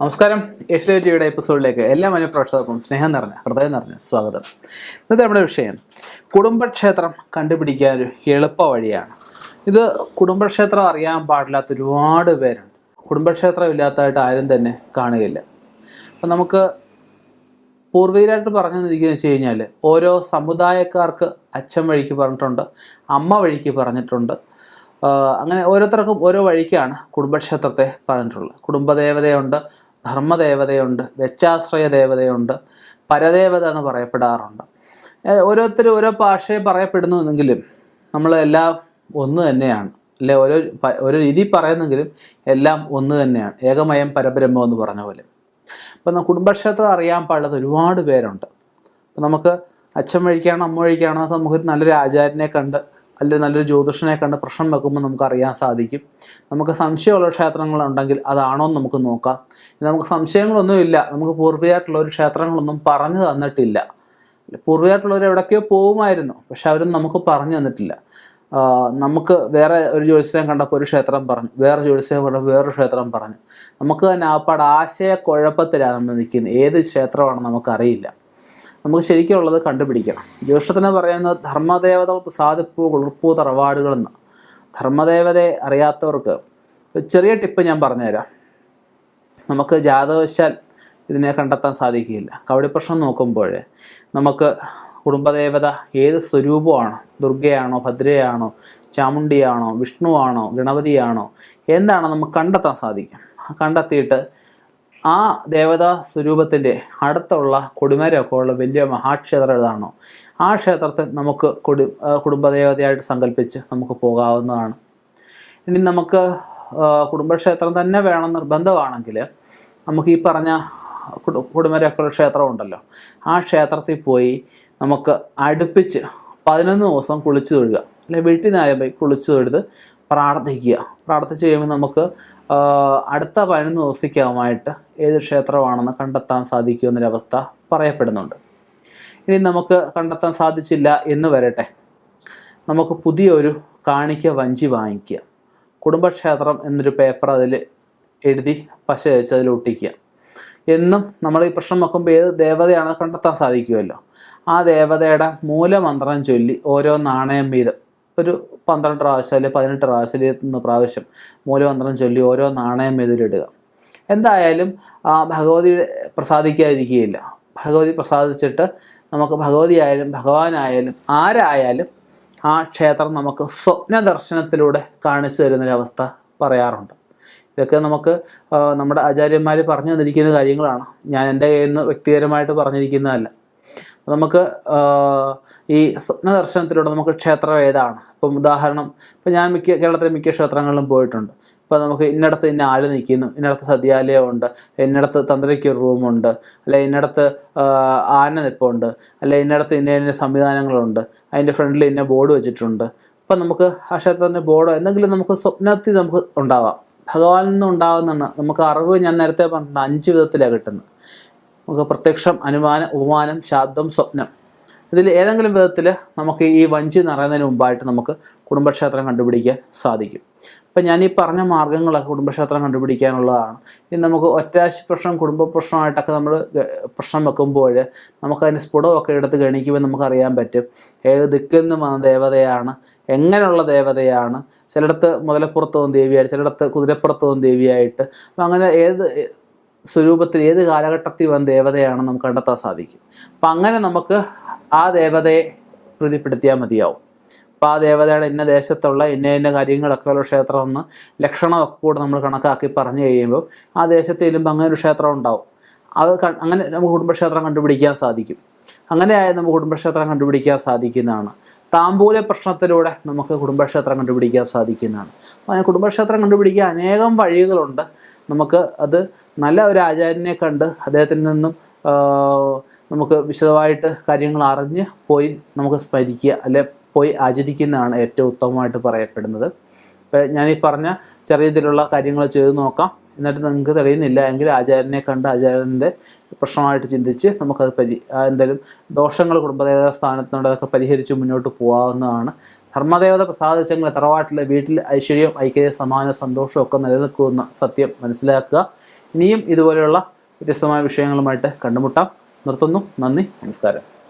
നമസ്കാരം. ഏഷ്യ ടിവിയുടെ എപ്പിസോഡിലേക്ക് എല്ലാ മനഃപ്രേക്ഷകർക്കും സ്നേഹം നിറഞ്ഞ ഹൃദയം നിറഞ്ഞ സ്വാഗതം. ഇന്നത്തെ നമ്മുടെ വിഷയം കുടുംബക്ഷേത്രം കണ്ടുപിടിക്കാൻ ഒരു എളുപ്പ വഴിയാണ്. ഇത് കുടുംബക്ഷേത്രം അറിയാൻ പാടില്ലാത്ത ഒരുപാട് പേരുണ്ട്. കുടുംബക്ഷേത്രം ഇല്ലാത്തതായിട്ട് ആരും തന്നെ കാണുകയില്ല. അപ്പം നമുക്ക് പൂർവികരായിട്ട് പറഞ്ഞു തന്നിരിക്കുന്നത് വെച്ച് കഴിഞ്ഞാൽ ഓരോ സമുദായക്കാർക്ക് അച്ഛൻ വഴിക്ക് പറഞ്ഞിട്ടുണ്ട് അമ്മ വഴിക്ക് പറഞ്ഞിട്ടുണ്ട്. അങ്ങനെ ഓരോരുത്തർക്കും ഓരോ വഴിക്കാണ് കുടുംബക്ഷേത്രത്തെ പറഞ്ഞിട്ടുള്ളത്. കുടുംബദേവതയുണ്ട് ധർമ്മദേവതയുണ്ട് വെച്ചാശ്രയ ദേവതയുണ്ട് പരദേവത എന്ന് പറയപ്പെടാറുണ്ട്. ഓരോരുത്തരും ഓരോ ഭാഷയെ പറയപ്പെടുന്നുവെങ്കിലും നമ്മളെല്ലാം ഒന്ന് തന്നെയാണ്. അല്ലെ ഓരോ ഒരു രീതി പറയുന്നെങ്കിലും എല്ലാം ഒന്ന് തന്നെയാണ്. ഏകമയം പരബ്രഹ്മം എന്ന് പറഞ്ഞ പോലെ. അപ്പം ന- കുടുംബക്ഷേത്രം അറിയാൻ പാടുള്ളത് ഒരുപാട് പേരുണ്ട്. അപ്പം നമുക്ക് അച്ഛൻ വഴിക്കാണോ അമ്മ വഴിക്കാണോ നമുക്കൊരു നല്ലൊരു ആചാര്യനെ കണ്ട് അല്ലെങ്കിൽ നല്ലൊരു ജ്യോതിഷനെ കണ്ട് പ്രശ്നം വെക്കുമ്പോൾ നമുക്ക് അറിയാൻ സാധിക്കും. നമുക്ക് സംശയമുള്ള ക്ഷേത്രങ്ങളുണ്ടെങ്കിൽ അതാണോ എന്ന് നമുക്ക് നോക്കാം. നമുക്ക് സംശയങ്ങളൊന്നുമില്ല നമുക്ക് പൂർവികമായിട്ടുള്ള ഒരു ക്ഷേത്രങ്ങളൊന്നും പറഞ്ഞു തന്നിട്ടില്ല. പൂർവികമായിട്ടുള്ളവർ എവിടേക്കോ പോകുമായിരുന്നു. പക്ഷെ അവരൊന്നും നമുക്ക് പറഞ്ഞു തന്നിട്ടില്ല. നമുക്ക് വേറെ ഒരു ജ്യോത്സ്യം കണ്ടപ്പോൾ ഒരു ക്ഷേത്രം പറഞ്ഞു. വേറെ ജ്യോത്സ്യം കണ്ടപ്പോൾ വേറൊരു ക്ഷേത്രം പറഞ്ഞു. നമുക്ക് തന്നെ ആപ്പാട് ആശയക്കുഴപ്പത്തിലാണ് നമ്മൾ നിൽക്കുന്നത്. ഏത് ക്ഷേത്രമാണെന്ന് നമുക്കറിയില്ല. നമുക്ക് ശരിക്കുള്ളത് കണ്ടുപിടിക്കണം. ജ്യോഷത്തിന് പറയുന്നത് ധർമ്മദേവത സാധിപ്പൂ കുളിർപ്പൂ തറവാടുകളെന്ന് ധർമ്മദേവതയെ അറിയാത്തവർക്ക് ഒരു ചെറിയ ടിപ്പ് ഞാൻ പറഞ്ഞുതരാം. നമുക്ക് ജാതകവശാൽ ഇതിനെ കണ്ടെത്താൻ സാധിക്കില്ല. കവടി പ്രശ്നം നോക്കുമ്പോൾ നമുക്ക് കുടുംബദേവത ഏത് സ്വരൂപമാണോ? ദുർഗയാണോ? ഭദ്രയാണോ? ചാമുണ്ടിയാണോ വിഷ്ണുവാണോ? ഗണപതിയാണോ? എന്താണോ നമുക്ക് കണ്ടെത്താൻ സാധിക്കും? കണ്ടെത്തിയിട്ട് ആ ദേവതാ സ്വരൂപത്തിന്റെ അടുത്തുള്ള കൊടിമരമൊക്കെ ഉള്ള വലിയ മഹാക്ഷേത്രം ഏതാണോ ആ ക്ഷേത്രത്തിൽ നമുക്ക് കൊടി കുടുംബദേവതയായിട്ട് സങ്കല്പിച്ച് നമുക്ക് പോകാവുന്നതാണ്. ഇനി നമുക്ക് കുടുംബക്ഷേത്രം തന്നെ വേണം നിർബന്ധമാണെങ്കിൽ നമുക്ക് ഈ പറഞ്ഞ കുടു കുടുംബരക്കുള്ള ക്ഷേത്രം ഉണ്ടല്ലോ ആ ക്ഷേത്രത്തിൽ പോയി നമുക്ക് അടുപ്പിച്ച് പതിനൊന്ന് ദിവസം കുളിച്ചു തൊഴുക അല്ലെ വീട്ടിൽ നിന്നായ പോയി കുളിച്ചു തൊഴുത് പ്രാർത്ഥിക്കുക. പ്രാർത്ഥിച്ച് കഴിയുമ്പോൾ നമുക്ക് അടുത്ത പതിനൊന്ന് ദിവസത്തേക്കുമായിട്ട് ഏത് ക്ഷേത്രമാണെന്ന് കണ്ടെത്താൻ സാധിക്കുമെന്നൊരവസ്ഥ പറയപ്പെടുന്നുണ്ട്. ഇനി നമുക്ക് കണ്ടെത്താൻ സാധിച്ചില്ല എന്ന് വരട്ടെ. നമുക്ക് പുതിയൊരു കാണിക്ക വഞ്ചി വാങ്ങിക്കുക. കുടുംബക്ഷേത്രം എന്നൊരു പേപ്പർ അതിൽ എഴുതി പശ വെച്ച് അതിൽ ഒട്ടിക്കുക. എന്നും നമ്മൾ ഈ പ്രശ്നം വെക്കുമ്പോൾ ഏത് ദേവതയാണെന്ന് കണ്ടെത്താൻ സാധിക്കുമല്ലോ. ആ ദേവതയുടെ മൂലമന്ത്രം ചൊല്ലി ഓരോ നാണയം വീതം ഒരു പന്ത്രണ്ട് പ്രാവശ്യം അല്ലെങ്കിൽ പതിനെട്ട് പ്രാവശ്യം ഇരുപത്തൊന്ന് പ്രാവശ്യം മൂലമന്ത്രം ചൊല്ലി ഓരോ നാണയം ഇതിലിടുക എന്തായാലും ആ ഭഗവതി പ്രസാദിക്കാതിരിക്കുകയില്ല. ഭഗവതി പ്രസാദിച്ചിട്ട് നമുക്ക് ഭഗവതി ആയാലും ഭഗവാനായാലും ആരായാലും ആ ക്ഷേത്രം നമുക്ക് സ്വപ്ന ദർശനത്തിലൂടെ കാണിച്ചു തരുന്നൊരവസ്ഥ പറയാറുണ്ട്. ഇതൊക്കെ നമുക്ക് നമ്മുടെ ആചാര്യന്മാർ പറഞ്ഞു തന്നിരിക്കുന്ന കാര്യങ്ങളാണ്. ഞാൻ എന്റെ കയ്യിൽ നിന്ന് വ്യക്തിപരമായിട്ട് പറഞ്ഞിരിക്കുന്നതല്ല. നമുക്ക് ഈ സ്വപ്ന ദർശനത്തിലൂടെ നമുക്ക് ക്ഷേത്രം ഏതാണ്? ഇപ്പം ഉദാഹരണം ഇപ്പം ഞാൻ മിക്ക കേരളത്തിലെ മിക്ക ക്ഷേത്രങ്ങളിലും പോയിട്ടുണ്ട്. ഇപ്പോൾ നമുക്ക് ഇന്നടത്ത് ഇന്ന ആൾ നിൽക്കുന്നു. ഇന്നടത്ത് സദ്യാലയമുണ്ട് ഇന്നടത്ത് തന്ത്രിക്ക് ഒരു റൂമുണ്ട് അല്ലെ ഇന്നടത്ത് ആന നിപ്പുണ്ട്. അല്ലെ ഇന്നടത്ത് ഇന്ന ഇന്ന സംവിധാനങ്ങളുണ്ട്. അതിന്റെ ഫ്രണ്ടിൽ ഇന്ന ബോർഡ് വെച്ചിട്ടുണ്ട്. അപ്പം നമുക്ക് ആ ക്ഷേത്രത്തിന്റെ ബോർഡോ എന്തെങ്കിലും നമുക്ക് സ്വപ്നത്തിൽ നമുക്ക് ഉണ്ടാവാം. ഭഗവാനിൽ നിന്നും ഉണ്ടാകുന്നതാണ് നമുക്ക് അറിവ് ഞാൻ നേരത്തെ പറഞ്ഞിട്ടുണ്ട്. അഞ്ച് വിധത്തിലാണ് കിട്ടുന്നത്. നമുക്ക് പ്രത്യക്ഷം അനുമാനം ഉപമാനം ശാബ്ദം സ്വപ്നം. ഇതിൽ ഏതെങ്കിലും വിധത്തിൽ നമുക്ക് ഈ വഞ്ചി നിറയുന്നതിന് മുമ്പായിട്ട് നമുക്ക് കുടുംബക്ഷേത്രം കണ്ടുപിടിക്കാൻ സാധിക്കും. അപ്പം ഞാൻ ഈ പറഞ്ഞ മാർഗങ്ങളൊക്കെ കുടുംബക്ഷേത്രം കണ്ടുപിടിക്കാനുള്ളതാണ്. ഇനി നമുക്ക് ഒറ്റാശി പ്രശ്നം കുടുംബ പ്രശ്നമായിട്ടൊക്കെ നമ്മൾ പ്രശ്നം വെക്കുമ്പോൾ നമുക്ക് അതിന്റെ സ്ഫുടമൊക്കെ എടുത്ത് ഗണിക്കുമ്പോൾ നമുക്കറിയാൻ പറ്റും. ഏത് ദിക്കിൽ നിന്ന് വന്ന ദേവതയാണ് എങ്ങനെയുള്ള ദേവതയാണ് ചിലയിടത്ത് മുതലപ്പുറത്തവും ദേവിയായിട്ട് ചിലയിടത്ത് കുതിരപ്പുറത്തവും ദേവിയായിട്ട് അപ്പം അങ്ങനെ ഏത് സ്വരൂപത്തിൽ ഏത് കാലഘട്ടത്തിൽ വന്ന ദേവതയാണെന്ന് നമുക്ക് കണ്ടെത്താൻ സാധിക്കും. അപ്പം അങ്ങനെ നമുക്ക് ആ ദേവതയെ പ്രീതിപ്പെടുത്തിയാൽ മതിയാവും. അപ്പം ആ ദേവതയുടെ ഇന്ന ദേശത്തുള്ള ഇന്ന ഇന്ന കാര്യങ്ങളൊക്കെ ഉള്ള ക്ഷേത്രം എന്ന് ലക്ഷണമൊക്കെ കൂടെ നമ്മൾ കണക്കാക്കി പറഞ്ഞു കഴിയുമ്പോൾ ആ ദേശത്ത് ചെല്ലുമ്പോൾ അങ്ങനെ ഒരു ക്ഷേത്രം ഉണ്ടാവും. അത് അങ്ങനെ നമുക്ക് കുടുംബക്ഷേത്രം കണ്ടുപിടിക്കാൻ സാധിക്കും. അങ്ങനെയായി നമുക്ക് കുടുംബക്ഷേത്രം കണ്ടുപിടിക്കാൻ സാധിക്കുന്നതാണ്. താമ്പൂല പ്രശ്നത്തിലൂടെ നമുക്ക് കുടുംബക്ഷേത്രം കണ്ടുപിടിക്കാൻ സാധിക്കുന്നതാണ്. അപ്പോൾ അങ്ങനെ കുടുംബക്ഷേത്രം കണ്ടുപിടിക്കാൻ അനേകം വഴികളുണ്ട്. നമുക്ക് അത് നല്ല ഒരു ആചാര്യനെ കണ്ട് അദ്ദേഹത്തിൽ നിന്നും നമുക്ക് വിശദമായിട്ട് കാര്യങ്ങൾ അറിഞ്ഞ് പോയി നമുക്ക് സ്മരിക്കുക അല്ലെ പോയി ആചരിക്കുന്നതാണ് ഏറ്റവും ഉത്തമമായിട്ട് പറയപ്പെടുന്നത്. ഇപ്പം ഞാൻ ഈ പറഞ്ഞ ചെറിയ ഇതിലുള്ള കാര്യങ്ങൾ ചെയ്ത് നോക്കാം. എന്നിട്ട് നിങ്ങൾക്ക് തെളിയുന്നില്ല എങ്കിൽ ആചാര്യനെ കണ്ട് ആചാര്യന്റെ പ്രശ്നമായിട്ട് ചിന്തിച്ച് നമുക്കത് പരി എന്തെങ്കിലും ദോഷങ്ങൾ കുടുംബദേവ സ്ഥാനത്തിനോട് അതൊക്കെ പരിഹരിച്ച് മുന്നോട്ട് പോകാവുന്നതാണ്. ധർമ്മദേവത പ്രസാദിച്ചെങ്കിൽ തറവാട്ടിലെ വീട്ടിൽ ഐശ്വര്യവും ഐക്യ സമാന സന്തോഷവും ഒക്കെ നിലനിൽക്കുമെന്ന സത്യം മനസ്സിലാക്കുക. ഇനിയും ഇതുപോലെയുള്ള വ്യത്യസ്തമായ വിഷയങ്ങളുമായിട്ട് കണ്ടുമുട്ടാം. നിർത്തുന്നു. നന്ദി. നമസ്കാരം.